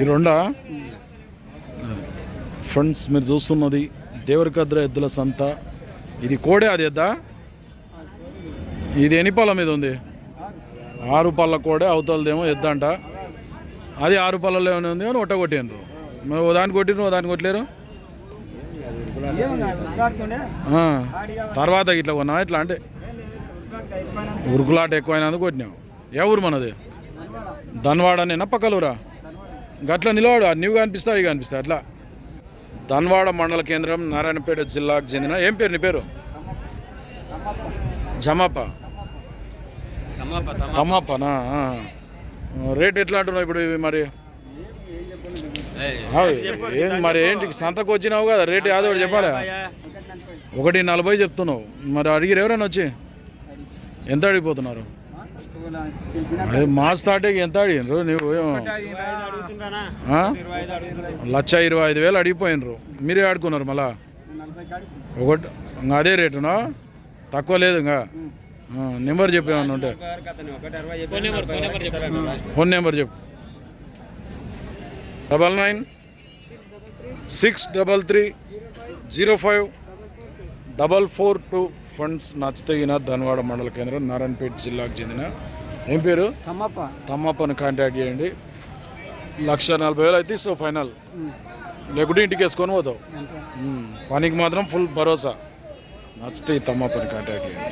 ఈ రెండా ఫ్రెండ్స్ మీరు చూస్తున్నది దేవరికద్ర ఎద్దుల సంత. ఇది కోడే అది ఎద్దా? ఇది ఎన్ని పళ్ళ మీద ఉంది? ఆరు పళ్ళ కోడే అవతలదేమో ఎద్దంట అది ఆరు పళ్ళలో ఏమైనా ఉంది? అని ఒట్ట కొట్టిండ్రు మేము ఓ దాన్ని కొట్టిండ్రు ఓ దాన్ని కొట్టలేరు? తర్వాత ఇట్లా కొన్నా ఇట్లా అంటే. ఉరుకులాట ఎక్కువైనందుకు కొట్టినావు ఏ ఊరు మనది? ధన్వాడ నేనా? పక్కలూరా? గట్ల నిలవాడు. అది నువ్వు కనిపిస్తావు ఇవి కనిపిస్తాయి అట్లా. ధన్వాడ మండల కేంద్రం నారాయణపేట జిల్లాకు చెందిన ఏం పేరు నీ పేరు? జమాప తమ్మప్పనా ఆ. రేట్ ఎట్లా అంటున్నావు ఇప్పుడు ఇవి మరి? ఏం మరి ఏంటి? సంతకు వచ్చినావు కదా రేట్ యాదో ఒకటి చెప్పాలా ఒకటి నలభై చెప్తున్నావు. మరి అడిగిరు ఎవరైనా వచ్చి? ఎంత అడిగిపోతున్నారు? మా స్టార్టింగ్ ఎంత అడిగినరు నువ్వు? లక్ష ఇరవై ఐదు వేలు అడిగిపోయినరు. మీరే ఆడుకున్నారు మళ్ళా? ఒకటి ఇంకా అదే రేటునా తక్కువ లేదు ఇంకా నెంబర్ చెప్పేమన్నా ఉంటే. ఫోన్ నెంబర్ చెప్పు. Double nine six double three zero five double four two funds నచ్చతగిన ధన్వాడ మండల కేంద్రం నారాయణపేట జిల్లాకు చెందిన. ఏం పేరు? తమ్మప్ప. తమ్మప్పని కాంటాక్ట్ చేయండి. లక్ష నలభై వేలు అయితే ఇస్తావు ఫైనల్ లేకుంటే ఇంటికి వేసుకొని పోతావు. పనికి మాత్రం ఫుల్ భరోసా. నచ్చితే ఈ తమ్మప్పని కాంటాక్ట్ చేయండి.